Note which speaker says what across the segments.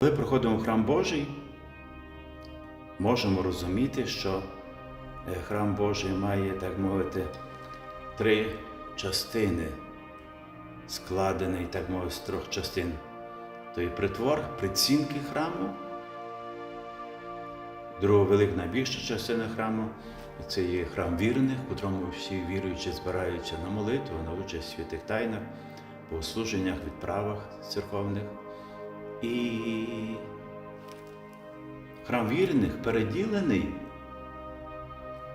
Speaker 1: Коли приходимо в храм Божий, можемо розуміти, що е, храм Божий має, так мовити, три частини, складений, так мовити, з трьох частин. То є притвор, прицінки храму, друга велика найбільша частина храму, це є храм вірних, в котрому всі віруючі збираються на молитву, на участь в святих тайнах, богослуженнях, відправах церковних. І храм вірних переділений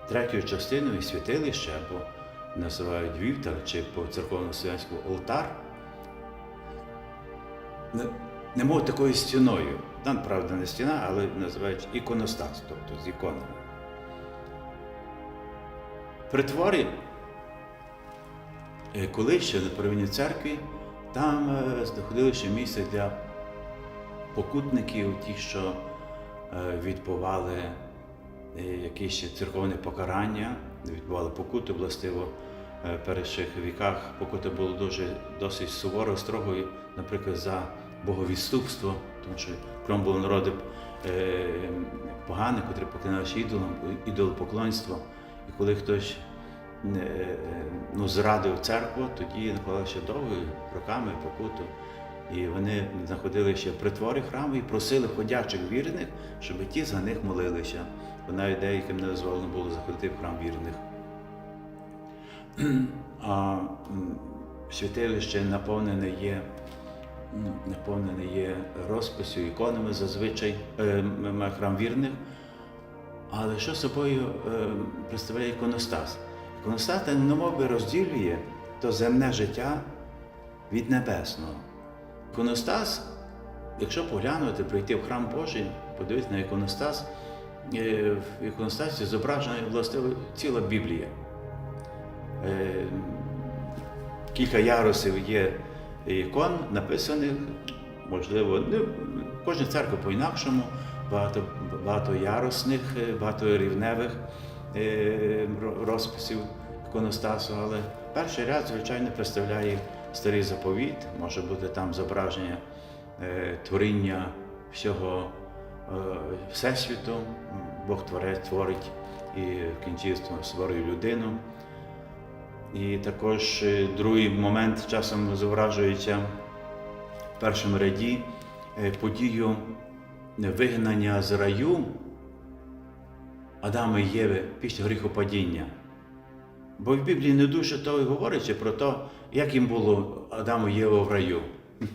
Speaker 1: третьою частиною святилища, або називають вівтар, чи по церковно-слов'янському алтар, немов такою стіною. Там, правда, не стіна, але називають іконостас, тобто з іконами. При творі, е, коли ще на первинній церкві, там е, знаходилося місце для покутників, ті, що е, відбували е, якісь ще церковне покарання, відбували покути, властиво е, в перших віках покута було дуже досить суворо, строгою, наприклад, за боговідступство, тому що крім було народи е, поганих, котрі поклиналися ідолам, ідолопоклонство. І коли хтось е, ну, зрадив церкву, тоді накладалося довгою роками покуту. І вони знаходили ще при творі храму і просили ходячих вірних, щоб ті за них молилися. Бо навіть деяким не дозволено було заходити в храм вірних. А святилище наповнене є, ну, наповнене є розписю, іконами зазвичай е, храм вірних. Але що собою е, представляє іконостас? Іконостас немов би розділює то земне життя від небесного. Іконостас, якщо поглянути, прийти в храм Божий, подивитися на іконостас, е, в іконостасі зображена властиво ціла Біблія. Е, Кілька ярусів є ікон, написаних, можливо, не, кожна церква по-інакшому, багато, е, багаторівневих е, ро- розписів іконостасу, але перший ряд, звичайно, представляє старий заповіт, може бути там зображення е, творіння всього е, Всесвіту, Бог творець творить і в кінці створює людину. І також е, другий момент часом зображується в першому ряді подію вигнання з раю Адама і Єви після гріхопадіння. Бо в Біблії не дуже то і говориться про те, як їм було Адаму і Єва в раю.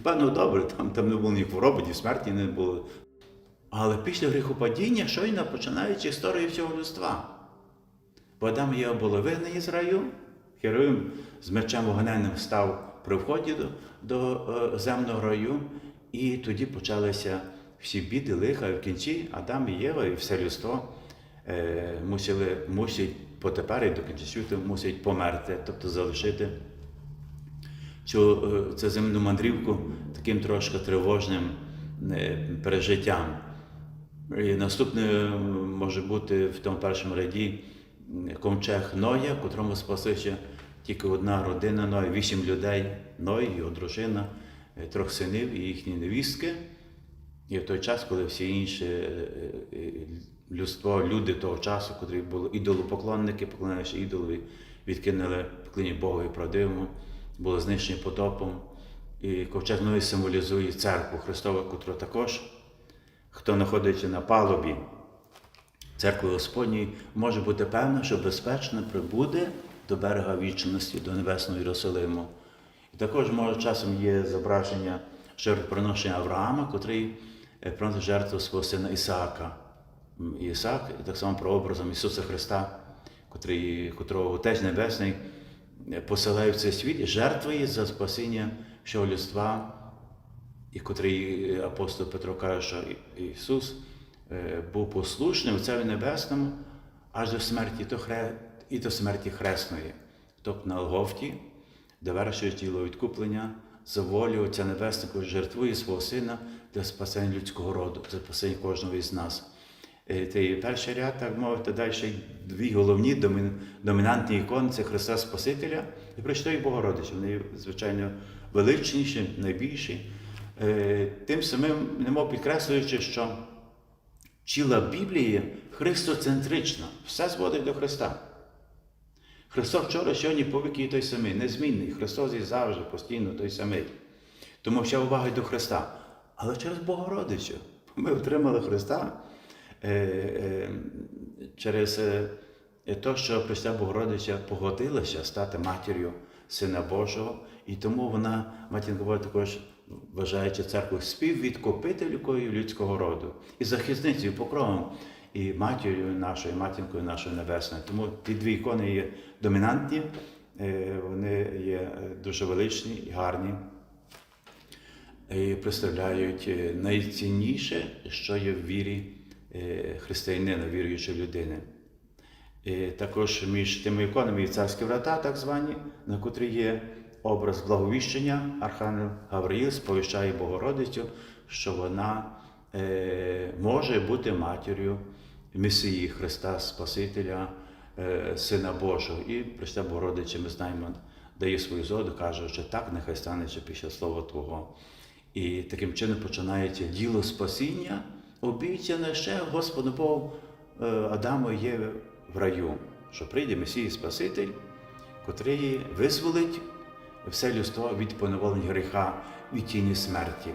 Speaker 1: Певно, добре, там, там не було ні хвороби, ні смерті не було. Але після гріхопадіння щойно починається історія всього людства. Бо Адам і Єва були вигнані з раю, Херовим з мечем вогненним став при вході до, до е, земного раю, і тоді почалися всі біди, лиха, і в кінці Адам і Єва і все людство е, мусили, мусять потепер і до кінця мусять померти, тобто залишити цю, цю земну мандрівку таким трошки тривожним пережиттям. І наступне може бути в тому першому ряді ковчег Ноя, котрому спаслися тільки одна родина Ноя, вісім людей, Ной, його дружина, трьох синів і їхні невістки. І в той час, коли всі інші людство, люди того часу, котрі були ідолопоклонники, поклонялися ідолові, відкинули поклоніння Богові правдивому, були знищені потопом. І ковчег Ной символізує церкву Христову, котру також, хто знаходиться на палубі церкви Господньої, може бути певно, що безпечно прибуде до берега вічності, до Небесного Єрусалиму. І також може часом є зображення жертвоприношення Авраама, котрий е, приносить жертву свого сина Ісаака. М, І так само прообразом Ісуса Христа, котрий, котрого Отець Небесний посилає в цей світ жертвує за спасіння всього людства, і котрий апостол Петро каже, що Ісус е, був послушним Отцеві Небесному аж до смерті то хре... і до смерті хресної, тобто на Голгофті, де вершує тіло відкуплення, за волю Отця Небесного жертвує свого сина для спасення людського роду, для спасення кожного із нас. Е, Це перший ряд, так мовити, далі дві головні домін- домінантні ікони це Христа Спасителя і Пречистої Богородиці. Вони, звичайно, величніші, найбільші. е, тим самим немов підкреслюючи, що ціла Біблії христоцентрична, все зводить до Христа. Христос вчора, сьогодні, повіки і той самий, незмінний. Христос і завжди, постійно той самий. Тому вся увага до Христа. Але через Богородицю. Ми отримали Христа через е, те, що Христа Богородиця погодилася стати матір'ю Сина Божого, і тому вона, матінка Божа, також вважаючи церкву співвідкупителькою людського роду і захисницею покровом, і матір'ю нашою, і матінкою нашою небесною. Тому ті дві ікони є домінантні, е, вони є е, дуже величні і гарні і представляють е, найцінніше, що є в вірі е, християнина, віруючої людини. І також між тими іконами є царські врата, так звані, на котрі є образ благовіщення, Архангел Гавриїл сповіщає Богородицю, що вона е, може бути матір'ю Месії Христа Спасителя, е, Сина Божого. І Христа Богородиця, ми знаємо, дає свою згоду, каже, що так нехай станеться після слова Твого. І таким чином починається діло спасіння, обіцяне ще Господу Богу е, Адаму Єві в раю, що прийде Месій Спаситель, котрий визволить все людство від поневолення гріха, від тіні смерті.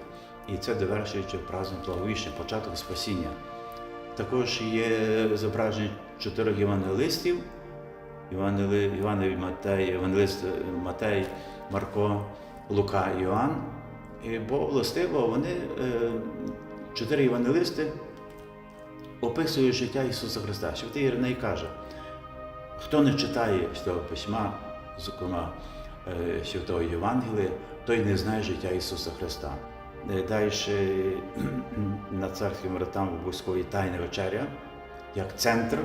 Speaker 1: І це довершуючи праздник благовіщення, початок спасіння. Також є зображення чотирьох євангелистів, Євангели, Іванові Матей, Євангелист Матей, Марко, Лука Іоанн. Бо властиво вони, е, чотири євангелисти, описують життя Ісуса Христа. Святий Іриней каже, хто не читає Святого Письма, зокрема е, Святого Євангелія, той не знає життя Ісуса Христа. Е, Далі на царським вратам обов'язково тайна вечеря, як центр.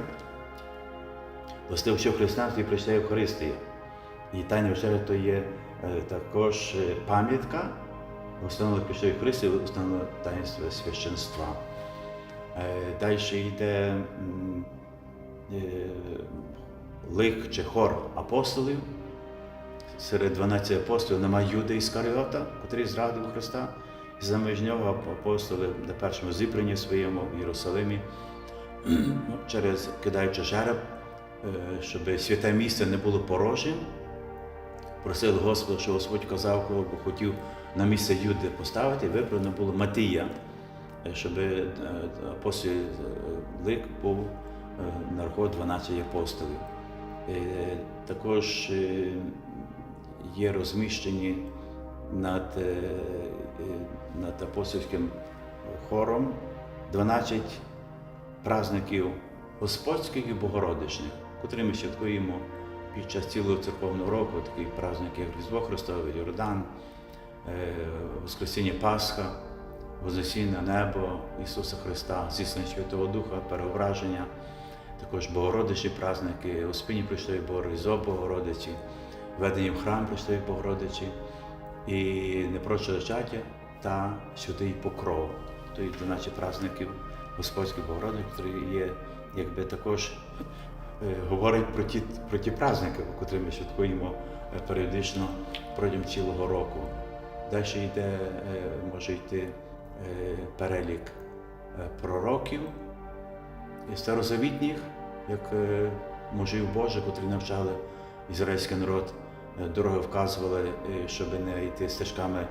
Speaker 1: Властиво, що християнстві прийшла Євхаристія. І тайна вечеря то є е, також пам'ятка, установлена пішли Христі, установлена таїнство священства. Далі йде е, лик чи хор апостолів. Серед 12 апостолів немає Юда Іскаріота, який зрадив Христа. І нього апостоли на першому зібранні своєму в Єрусалимі, ну, через кидаючи жереб, е, щоб святе місце не було порожнім, просили Господа, що Господь казав, кого б хотів на місце Юди поставити, вибрано було Матія, е, щоб е, апостол е, лик був на рахунок 12 апостолів. Також є розміщені над, над апостольським хором 12 праздників Господських і Богородичних, котрі ми святкуємо під час цілого церковного року, такі праздники, як Різдво Христове, Йордан, е, Воскресіння Пасха, Вознесіння небо Ісуса Христа, зіснення Святого Духа, переображення, також Богородичі праздники, Успінні Прийшлої Бога, Різдво Богородиці, введення в храм Прийшлої Богородичі і непроче зачаття та святий покров. То є 12 праздників Господських Богородиць, які є якби також говорить про ті, про ті праздники, котрі ми святкуємо е, періодично протягом цілого року. Далі йде, е, може йти е, перелік е, пророків старозавітніх, як е, мужів Божих, котрі навчали ізраїльський народ, е, дороги вказували, е, щоб не йти стежками е,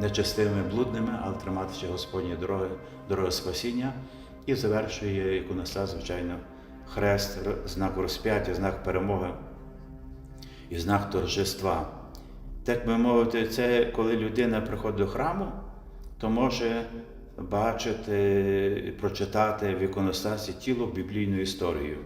Speaker 1: нечестивими, блудними, але триматися Господні дороги, дороги спасіння. І завершує іконостас, звичайно, хрест, знак розп'яття, знак перемоги і знак торжества. Так би мовити, це коли людина приходить до храму, то може бачити, прочитати в іконостасі тіло біблійну історію.